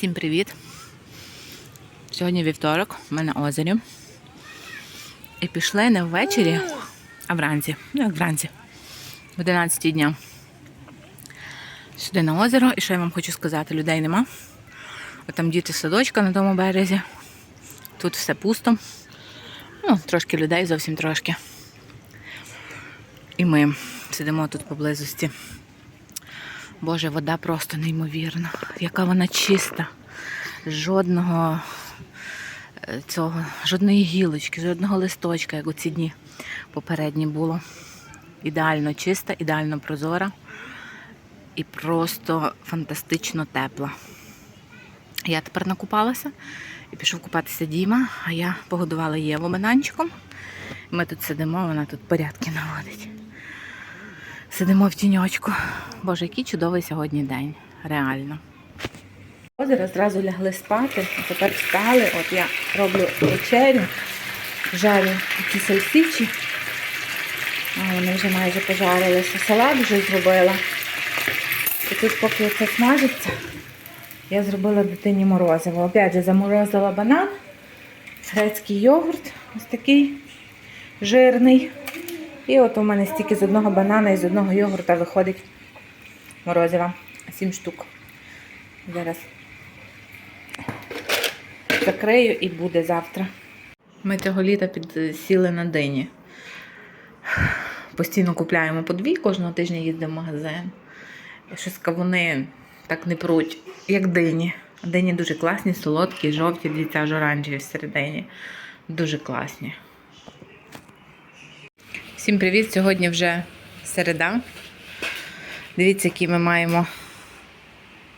Всім привіт! Сьогодні вівторок, ми на озері. І пішли не ввечері, а вранці. Ну, як вранці, в 11 дня. Сюди на озеро. І що я вам хочу сказати? Людей нема. От там діти садочка на тому березі. Тут все пусто. Ну, трошки людей, зовсім трошки. І ми сидимо тут поблизості. Боже, вода просто неймовірна. Яка вона чиста. Жодного е, цього, жодної гілочки, жодного листочка, як у ці дні попередні було. Ідеально чиста, ідеально прозора і просто фантастично тепла. Я тепер накупалася і пішов купатися Діма, а я погодувала Єву бананчиком. Ми тут сидимо, вона тут порядки наводить. Сидимо в тіньочку. Боже, який чудовий сьогодні день. Реально. Озеро зразу лягли спати, а тепер встали. От я роблю вечерю, жарю такі сальсичі. А вони вже майже пожарилися. Салат вже зробила. І тут, поки це смажиться, я зробила дитині морозиво. Опять же, заморозила банан, грецький йогурт, ось такий жирний. І от у мене стільки з одного банана і з одного йогурта виходить морозива. Сім штук. Зараз закрию і буде завтра. Ми цього літа підсіли на дині. Постійно купляємо по дві, кожного тижня їздимо в магазин. Щось кавуни так не пруть, як дині. Дині дуже класні, солодкі, жовті, дивіться, аж оранжеві всередині. Дуже класні. Всім привіт! Сьогодні вже середа. Дивіться, який ми маємо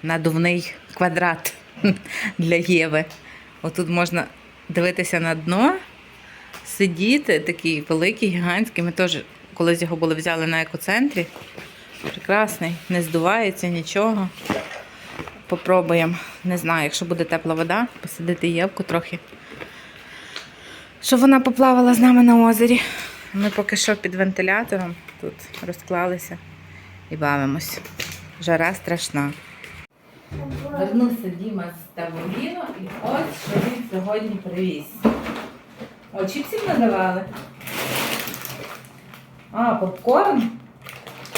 надувний квадрат для Єви. Отут можна дивитися на дно, сидіти, такий великий, гігантський. Ми теж колись його були взяли на екоцентрі. Прекрасний, не здувається нічого. Попробуємо. Не знаю, якщо буде тепла вода, посидити Євку трохи. Щоб вона поплавала з нами на озері. Ми поки що під вентилятором тут розклалися і бавимось. Жара страшна. Вернувся Діма з Таволіно і ось що він сьогодні привіз. О, чіпсів надавали. А, попкорн?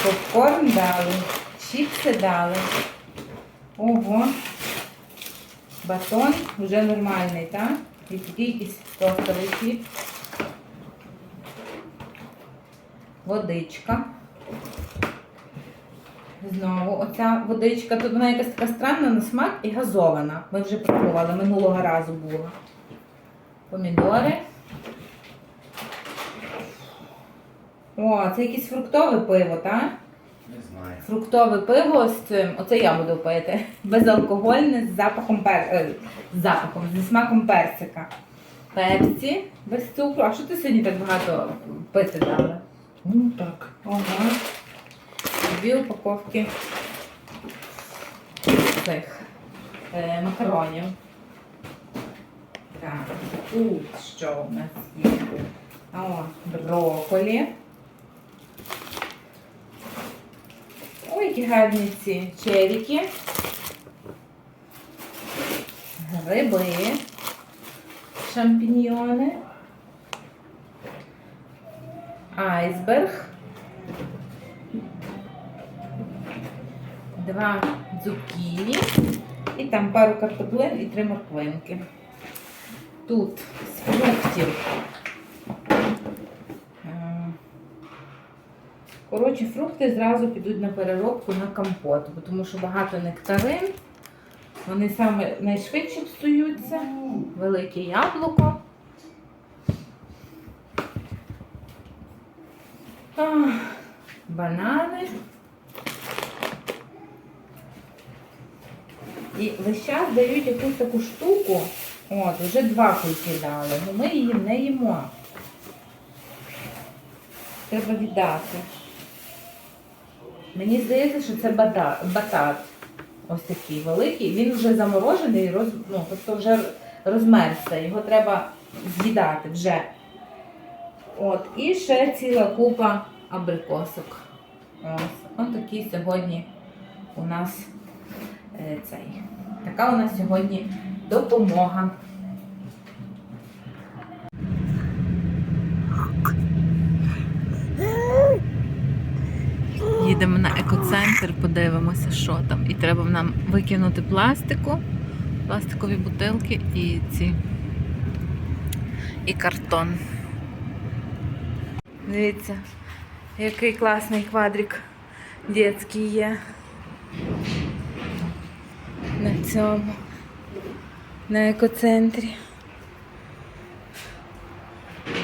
Попкорн дали, чіпси дали. Ого. Батон вже нормальний, так? І такий якийсь тостовий хліб. Водичка. Знову оця водичка, тут вона якась така странна на смак і газована. Ми вже пробували, минулого разу була. Помідори. О, це якесь фруктове пиво, так? Не знаю. Фруктове пиво з цим, оце я буду пити. Безалкогольне з запахом пер... е, з запахом, зі смаком персика. Пепсі без цукру. А що ти сьогодні так багато пити дали? Ну так. Ага. Дві упаковки цих е, макаронів. Так, тут що у нас є? О, брокколі. Ой, які гарні ці черіки. Гриби. Шампіньйони. Айсберг. Два цукіні. І там пару картоплин і три морквинки. Тут з фруктів. Е, Коротше, фрукти зразу підуть на переробку на компот, бо тому що багато нектарин. Вони саме найшвидше псуються. Велике яблуко. Банани. І весь час дають якусь таку штуку. От, вже два кульки дали. Ну ми її не їмо. Треба віддати. Мені здається, що це бата- батат. Ось такий великий. Він вже заморожений, роз, ну, тобто вже розмерзся. Його треба з'їдати вже. От, і ще ціла купа абрикосок. Ось, ось такий сьогодні у нас е, цей Така у нас сьогодні допомога. Їдемо на екоцентр, подивимося, що там. І треба нам викинути пластику, пластикові бутилки і ці і картон. Дивіться, який класний квадрик дитячий є. На цьому. На екоцентрі.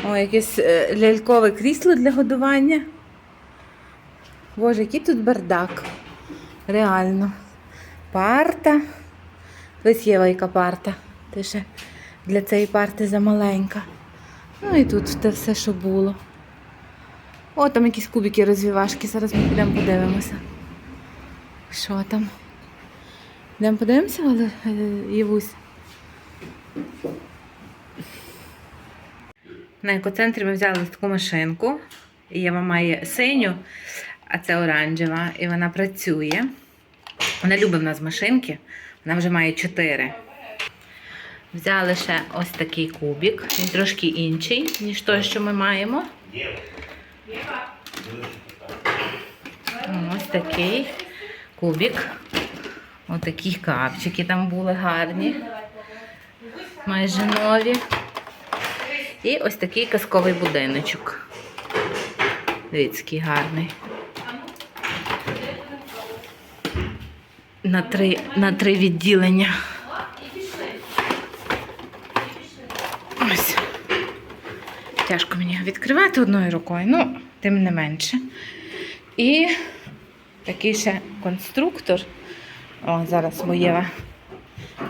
О, якесь е, лялькове крісло для годування. Боже, який тут бардак. Реально. Парта. Ось Єва, яка парта. Ти ще для цієї парти замаленька. Ну і тут те все, що було. О, там якісь кубики розвівашки. Зараз ми підемо подивимося. Що там? Йдемо подивимося, але е, Євусь. На екоцентрі ми взяли таку машинку. Єва має синю, а це оранжева, і вона працює. Вона любить в нас машинки, вона вже має чотири. Взяли ще ось такий кубик. Він трошки інший, ніж той, що ми маємо. Ось такий кубик. Ось такі капчики там були гарні. Майже нові. І ось такий казковий будиночок. Дивіться, гарний. На три, на три відділення. Ось. Тяжко мені відкривати одною рукою, ну, тим не менше. І такий ще конструктор. О, зараз моєва.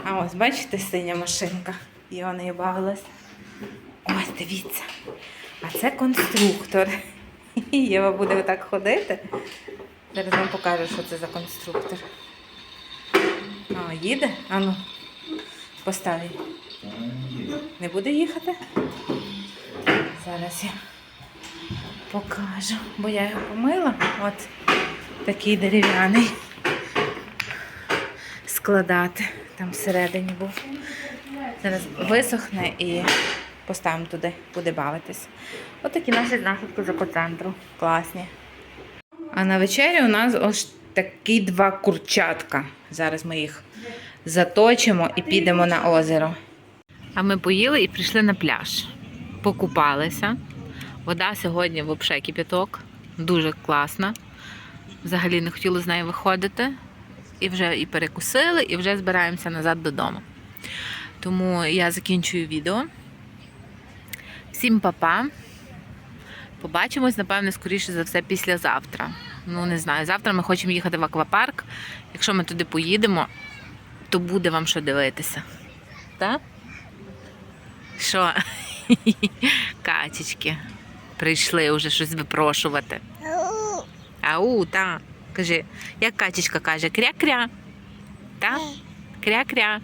А ось, бачите, синя машинка. І вона нею бавилась. Ось, дивіться. А це конструктор. Єва буде отак ходити. Зараз вам покажу, що це за конструктор. О, їде? Ану, постав її. Не буде їхати? Зараз я покажу, бо я його помила. От такий дерев'яний. Складати. Там всередині був. Зараз висохне і поставимо туди, буде бавитись. От такі наші знахідки з екоцентру. Класні. А на вечері у нас ось такі два курчатка. Зараз ми їх заточимо і підемо на озеро. А ми поїли і прийшли на пляж. Покупалися. Вода сьогодні взагалі кипяток. Дуже класна. Взагалі не хотіли з нею виходити. І вже і перекусили, і вже збираємося назад додому. Тому я закінчую відео. Всім па-па. Побачимось, напевне, скоріше за все, післязавтра. Ну, не знаю. Завтра ми хочемо їхати в аквапарк. Якщо ми туди поїдемо, то буде вам що дивитися. Так? Що? Качечки прийшли вже щось випрошувати. Ау, та. Кажи, як качечка каже, кря-кря. Та? Кря-кря.